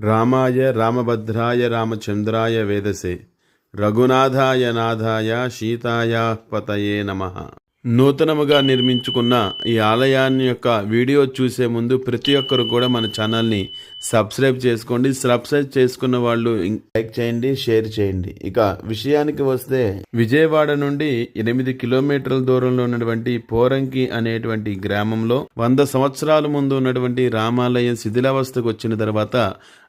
रामाय रामभद्राय रामचंद्राय वेदसे। रघुनाथाय नाथाय सीतायाः पतये नमः। నూతనముగా నిర్మించుకున్న ఈ ఆలయాన్ని యొక్క వీడియో చూసే ముందు ప్రతి ఒక్కరు కూడా మన ఛానల్ని సబ్స్క్రైబ్ చేసుకోండి. సబ్స్క్రైబ్ చేసుకున్న వాళ్ళు లైక్ చేయండి షేర్ చేయండి. ఇక విషయానికి వస్తే విజయవాడ నుండి ఎనిమిది కిలోమీటర్ల దూరంలో ఉన్నటువంటి పోరంకి అనేటువంటి గ్రామంలో వంద సంవత్సరాల ముందు ఉన్నటువంటి రామాలయం శిథిలావస్థకు వచ్చిన తర్వాత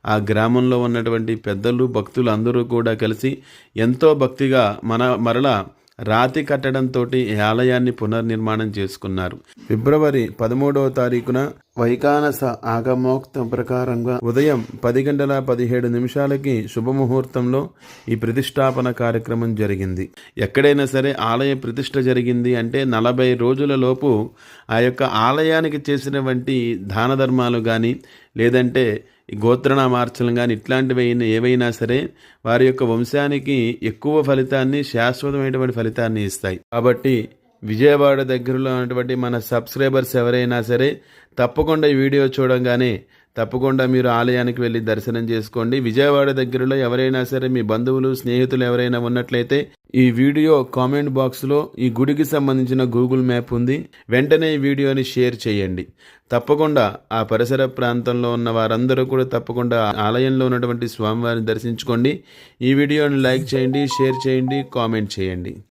ఆ గ్రామంలో ఉన్నటువంటి పెద్దలు భక్తులు అందరూ కూడా కలిసి ఎంతో భక్తిగా మన మరలా రాతి కట్టడంతో ఈ ఆలయాన్ని పునర్నిర్మాణం చేసుకున్నారు. ఫిబ్రవరి పదమూడవ తారీఖున వైకానస ఆగమోక్తం ప్రకారంగా ఉదయం పది గంటల పదిహేడు నిమిషాలకి శుభముహూర్తంలో ఈ ప్రతిష్టాపన కార్యక్రమం జరిగింది. ఎక్కడైనా సరే ఆలయ ప్రతిష్ట జరిగింది అంటే నలభై రోజుల లోపు ఆ యొక్క ఆలయానికి చేసినటువంటి దాన ధర్మాలు కానీ లేదంటే ఈ గోత్రనామార్చనలు కానీ ఇట్లాంటివి అయినా ఏవైనా సరే వారి యొక్క వంశానికి ఎక్కువ ఫలితాన్ని శాశ్వతమైనటువంటి ఫలితాన్ని ఇస్తాయి. కాబట్టి విజయవాడ దగ్గరలో ఉన్నటువంటి మన సబ్స్క్రైబర్స్ ఎవరైనా సరే తప్పకుండా ఈ వీడియో చూడంగానే తప్పకుండా మీరు ఆలయానికి వెళ్ళి దర్శనం చేసుకోండి. విజయవాడ దగ్గరలో ఎవరైనా సరే మీ బంధువులు స్నేహితులు ఎవరైనా ఉన్నట్లయితే ఈ వీడియో కామెంట్ బాక్స్లో ఈ గుడికి సంబంధించిన గూగుల్ మ్యాప్ ఉంది. వెంటనే ఈ వీడియోని షేర్ చేయండి. తప్పకుండా ఆ పరిసర ప్రాంతంలో ఉన్న వారందరూ కూడా తప్పకుండా ఆలయంలో ఉన్నటువంటి స్వామివారిని దర్శించుకోండి. ఈ వీడియోని లైక్ చేయండి షేర్ చేయండి కామెంట్ చేయండి.